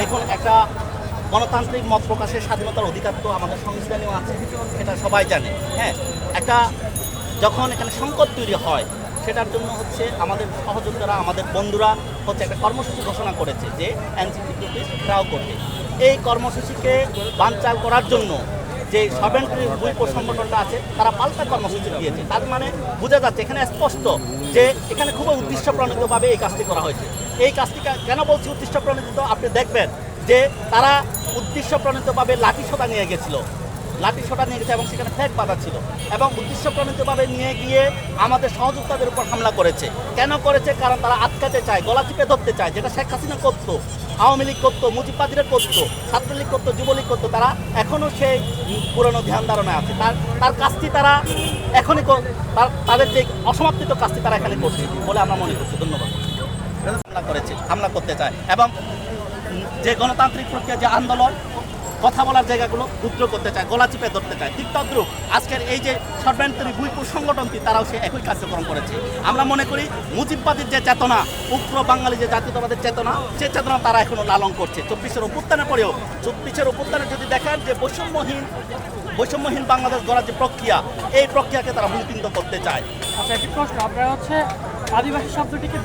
দেখুন, একটা গণতান্ত্রিক মত প্রকাশের স্বাধীনতার অধিকার তো আমাদের সংবিধানেও আছে, এটা সবাই জানে হ্যাঁ? একটা যখন এখানে সংকট তৈরি হয়, সেটার জন্য হচ্ছে আমাদের সহযোগিতারা আমাদের বন্ধুরা হচ্ছে একটা কর্মসূচি ঘোষণা করেছে যে এনসিপি ঘেরাও করবে। এই কর্মসূচিকে বানচাল করার জন্য যে সবেন্ট্রি বৈপ সংগঠনটা আছে, তারা পাল্টা কর্মসূচি দিয়েছে। তার মানে বোঝা যাচ্ছে, এখানে স্পষ্ট যে এখানে খুবই উদ্দেশ্য প্রণীতভাবে এই কাজটি করা হয়েছে। এই কাজটি কেন বলছি উদ্দেশ্য প্রণীত আপনি দেখবেন যে তারা উদ্দেশ্য প্রণীতভাবে লাঠি সোটা নিয়ে গেছিল। লাঠি সোটা নিয়ে গেছে এবং সেখানে ফ্যাক বাঁধা ছিল। এবং উদ্দেশ্য প্রণীতভাবে নিয়ে গিয়ে আমাদের সহযোগিতাদের উপর হামলা করেছে। কেন করেছে? কারণ তারা আটকাতে চায়, গলা চিপে ধরতে চায়, যেটা শেখ হাসিনা করতো, আওয়ামী লীগ করতো মুজিবাদিরা করতো, ছাত্রলীগ করতো, যুবলীগ করতো, তারা এখনও সেই পুরনো ধ্যান ধারণায় আছে। তার তার কাজটি তারা এখনই তাদের যে অসমাপ্তিত কাজটি তারা এখানে করছে বলে আমরা মনে করছি। ধন্যবাদ। হামলা করেছে, হামলা করতে চায়। এবং যে গণতান্ত্রিক প্রক্রিয়া, যে আন্দোলন, কথা বলার জায়গাগুলো রুদ্র করতে চায়, গলা চিপে ধরতে চায়। ঠিক তদ্রুপ আজকের এই যে সর্বান্তরী বুইপুর সংগঠনটি, তারাও সে একই কার্যক্রম করেছে। আমরা মনে করি মুজিববাদীর যে চেতনা, উগ্র বাঙালি যে জাতীয়তাবাদের চেতনা, সে চেতনা তারা এখনও লালন করছে। চব্বিশের অভ্যুত্থানের পরেও চব্বিশের অভ্যুত্থানে যদি দেখেন যে বৈষম্যহীন বৈষম্যহীন বাংলাদেশ গড়ার যে প্রক্রিয়া, এই প্রক্রিয়াকে তারা মূলপিণ্ড করতে চায়। আচ্ছা একটি প্রশ্ন, আপনারা হচ্ছে আদিবাসী শব্দটিকে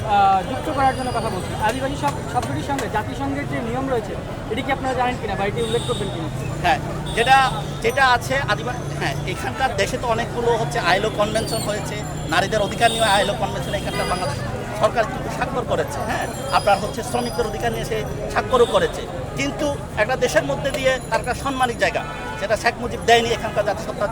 যুক্ত করার জন্য কথা বলছি। আদিবাসী শব্দটির সঙ্গে জাতিসংঘের যে নিয়ম রয়েছে, এটি কি আপনারা জানেন কিনা বা এটি উল্লেখ করবেন কিনা? হ্যাঁ যেটা যেটা আছে আদিবাসী হ্যাঁ এখানকার দেশে তো অনেকগুলো হচ্ছে আইলো কনভেনশন হয়েছে, নারীদের অধিকার নিয়ে আইলো কনভেনশন, এখানকার বাংলাদেশ সরকার কিন্তু স্বাক্ষর করেছে হ্যাঁ? আপনার হচ্ছে শ্রমিকদের অধিকার নিয়ে সে স্বাক্ষরও করেছে। কিন্তু একটা দেশের মধ্যে দিয়ে তার একটা সম্মানিক জায়গা। সেটা শেখ মুজিব দেয়নি এখানকার জাতিসত্তা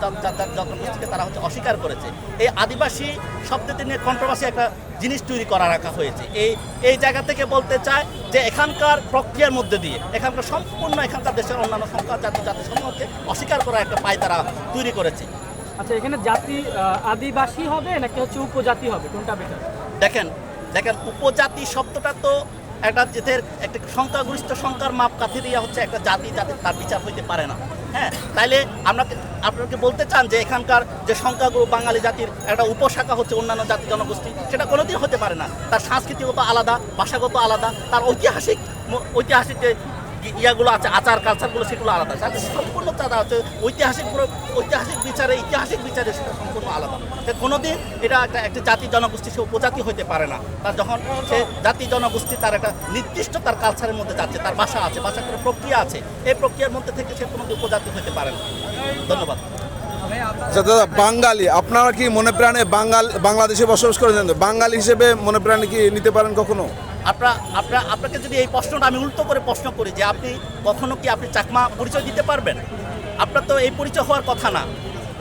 জনগোষ্ঠীকে তারা হচ্ছে অস্বীকার করেছে। এই আদিবাসী শব্দটি নিয়ে কন্ট্রোভার্সি একটা জিনিস তৈরি করা রাখা হয়েছে। এই এই জায়গা থেকে বলতে চায় যে এখানকার প্রক্রিয়ার মধ্যে দিয়ে এখানকার সম্পূর্ণ এখানকার দেশের অন্যান্য সংখ্যা জাতি জাতিসমূহকে অস্বীকার করা একটা পায় তারা তৈরি করেছে। আচ্ছা এখানে জাতি আদিবাসী হবে নাকি হচ্ছে উপজাতি হবে? কোনটা বেটার দেখেন দেখেন উপজাতি শব্দটা তো একটা যেদের একটা সংখ্যাগরিষ্ঠ সংখ্যার মাপ কাঠি দিয়ে হচ্ছে একটা জাতি জাতি তার বিচার হইতে পারে না। হ্যাঁ তাইলে আমরা আপনাকে বলতে চান যে এখানকার যে সংখ্যাগুরু বাঙালি জাতির একটা উপশাখা হচ্ছে অন্যান্য জাতি জনগোষ্ঠী, সেটা কোনোদিন হতে পারে না। তার সাংস্কৃতিগত আলাদা, ভাষাগত আলাদা, তার ঐতিহাসিক ঐতিহাসিক যে ইয়াগুলো আছে, আচার, কালচারগুলো সেগুলো আলাদা। তাদের সম্পূর্ণ তারা হচ্ছে ঐতিহাসিক ঐতিহাসিক বিচারে ঐতিহাসিক বিচারে সেটা সম্পূর্ণ আলাদা। সে কোনোদিন এটা একটা একটা জাতি জনগোষ্ঠী, সে উপজাতি হতে পারে না। তার যখন সে জাতি জনগোষ্ঠী তার একটা নির্দিষ্ট তার কালচারের মধ্যে যাচ্ছে, তার ভাষা আছে ভাষার কোনো প্রক্রিয়া আছে, এই প্রক্রিয়ার মধ্যে থেকে সে কোনো উপজাতি হতে পারে না। ধন্যবাদ। আচ্ছা দাদা, বাঙালি, আপনারা কি মনে প্রাণে বাঙাল বাংলাদেশে বসবাস করেছেন? তো? বাঙালি হিসেবে মনে প্রাণে কি নিতে পারেন কখনো? আপনার আপনার, আপনাকে যদি এই প্রশ্নটা আমি উল্টো করে প্রশ্ন করি যে আপনি কখনো কি আপনি চাকমা পরিচয় দিতে পারবেন? আপনার তো এই পরিচয় হওয়ার কথা না।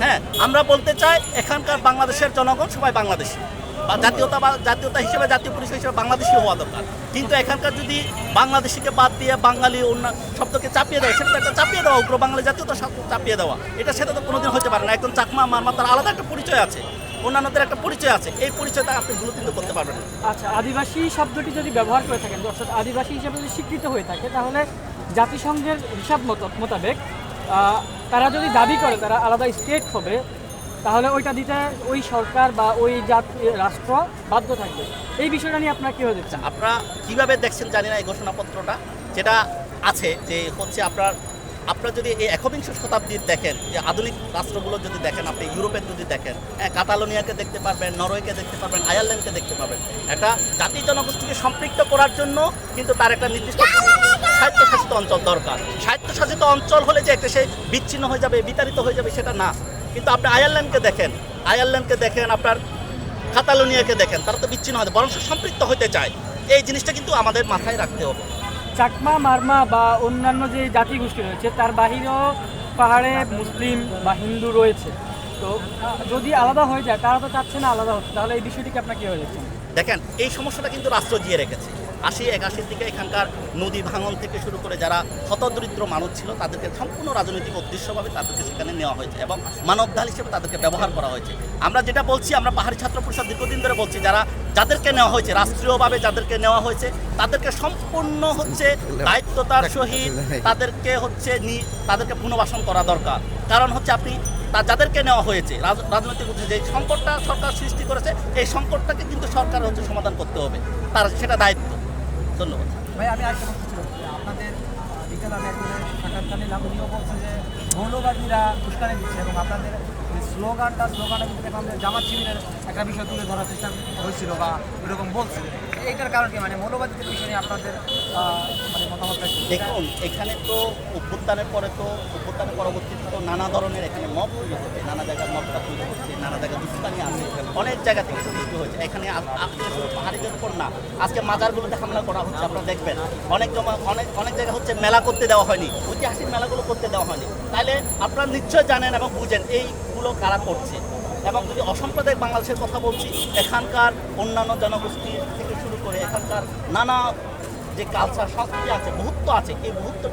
হ্যাঁ আমরা বলতে চাই এখানকার বাংলাদেশের জনগণ সবাই বাংলাদেশি। বা জাতীয়তা বা জাতীয়তা হিসেবে, জাতীয় পরিচয় হিসেবে বাংলাদেশি হওয়া দরকার। কিন্তু এখানকার যদি বাংলাদেশিকে বাদ দিয়ে বাঙালি অন্য শব্দকে চাপিয়ে দেয়, সেটা একটা চাপিয়ে দেওয়া উগ্র বাঙালি জাতীয়তা চাপিয়ে দেওয়া। এটা সেটা তো কোনোদিন হতে পারে না। একজন চাকমা, মারমা, তার আলাদা একটা পরিচয় আছে। অন্যান্যদের একটা পরিচয় আছে। এই পরিচয়টা আপনি ভুলুতিন্দ করতে পারবেন না। আচ্ছা আদিবাসী শব্দটি যদি ব্যবহার করে থাকেন অর্থাৎ আদিবাসী হিসাবে যদি স্বীকৃত হয়ে থাকে তাহলে জাতিসংঘের হিসাব মতো মোতাবেক তারা যদি দাবি করে তারা আলাদা স্টেট হবে তাহলে ওইটা দিতে ওই সরকার বা ওই জাতি রাষ্ট্র বাধ্য থাকবে। এই বিষয়টা নিয়ে আপনার কী হয়ে যাচ্ছে আপনারা কীভাবে দেখছেন জানি না এই ঘোষণাপত্রটা? যেটা আছে যে হচ্ছে আপনার আপনারা যদি এই একবিংশ শতাব্দীর দেখেন, যে আধুনিক রাষ্ট্রগুলো যদি দেখেন, আপনি ইউরোপের যদি দেখেন হ্যাঁ কাতালোনিয়াকে দেখতে পারবেন, নরওয়েকে দেখতে পারবেন, আয়ারল্যান্ডকে দেখতে পাবেন একটা জাতি জনগোষ্ঠীকে সম্পৃক্ত করার জন্য কিন্তু তার একটা নির্দিষ্ট স্বায়ত্তশাসিত অঞ্চল দরকার। স্বায়ত্তশাসিত অঞ্চল হলে যে একটা সে বিচ্ছিন্ন হয়ে যাবে, বিতাড়িত হয়ে যাবে, সেটা না। কিন্তু আপনি আয়ারল্যান্ডকে দেখেন আয়ারল্যান্ডকে দেখেন, আপনার কাতালোনিয়াকে দেখেন, তারা তো বিচ্ছিন্ন হয় বরং সম্পৃক্ত হতে চায়। এই জিনিসটা কিন্তু আমাদের মাথায় রাখতে হবে। চাকমা, মারমা বা অন্যান্য যে জাতিগোষ্ঠী রয়েছে, তার বাহিরেও পাহাড়ে মুসলিম বা হিন্দু রয়েছে। তো যদি আলাদা হয়ে যায়, তারা তো চাচ্ছে না আলাদা হচ্ছে তাহলে এই বিষয়টিকে আপনার কী হয়ে যাচ্ছে? দেখেন, এই সমস্যাটা কিন্তু রাষ্ট্র দিয়ে রেখেছে। আশি একাশির দিকে এখানকার নদী ভাঙন থেকে শুরু করে যারা হতদরিদ্র মানুষ ছিল, তাদেরকে সম্পূর্ণ রাজনৈতিক উদ্দেশ্যভাবে তাদেরকে সেখানে নেওয়া হয়েছে এবং মানব ঢাল হিসেবে তাদেরকে ব্যবহার করা হয়েছে। আমরা যেটা বলছি, আমরা পাহাড়ি ছাত্র পরিষদ দীর্ঘদিন ধরে বলছি, যারা যাদেরকে নেওয়া হয়েছে, রাষ্ট্রীয়ভাবে যাদেরকে নেওয়া হয়েছে, তাদেরকে সম্পূর্ণ হচ্ছে দায়িত্বতার সহিত তাদেরকে হচ্ছে তাদেরকে পুনর্বাসন করা দরকার। কারণ হচ্ছে আপনি তা যাদেরকে নেওয়া হয়েছে, রাজ- রাজনৈতিক উদ্দেশ্যে যে সংকটটা সরকার সৃষ্টি করেছে, এই সংকটটাকে কিন্তু সরকার হচ্ছে সমাধান করতে হবে। তার সেটা দায়িত্ব। ধন্যবাদ। ভাই, আমি ছিল আপনাদের বিকেল আমি একজনের সাক্ষাৎকার নিলাম, উনিও বলছে যে মৌলবাদীরা উস্কানি দিচ্ছে এবং আপনাদের স্লোগানটা, স্লোগানের ভিতরে আমাদের জামাত শিবিরের একটা বিষয় তুলে ধরার চেষ্টা হয়েছিল বা এরকম বলছে। এইটার কারণ কি? মানে মৌলবাদীদের বিষয়ে আপনাদের মানে দেখুন, এখানে তো অভ্যুত্থানের পরে তো, অভ্যুত্থানের পরবর্তীতে তো নানা ধরনের এখানে মব তৈরি হচ্ছে। নানা জায়গায় মবটা তৈরি হচ্ছে, নানা জায়গায় দুষ্কানি আছে, অনেক জায়গা থেকে সৃষ্টি হয়েছে। এখানে পাহাড়িদের উপর না, আজকে মাজারগুলোতে হামলা করা হচ্ছে, আপনারা দেখবেন। অনেক জমা, অনেক অনেক জায়গা হচ্ছে মেলা করতে দেওয়া হয়নি, ঐতিহাসিক মেলাগুলো করতে দেওয়া হয়নি। তাহলে আপনারা নিশ্চয় জানেন এবং বুঝেন, এইগুলো কারা করছে। এবং যদি অসাম্প্রদায়িক বাংলাদেশের কথা বলছি, এখানকার অন্যান্য জনগোষ্ঠী করে এখানকার নানা যে কালচার সংস্কৃতি আছে মুহূর্ত আছে এই মুহূর্ত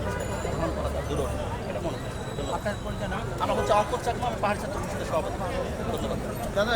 গ্রহণ করা যায়। দূর এটা মনে হয়। আপনার পরিচয় না? আমরা হচ্ছে অঙ্কর চাকমা আমি পাহাড়ি ছাত্র পরিষদের সভাপতি। ধন্যবাদ। দাদা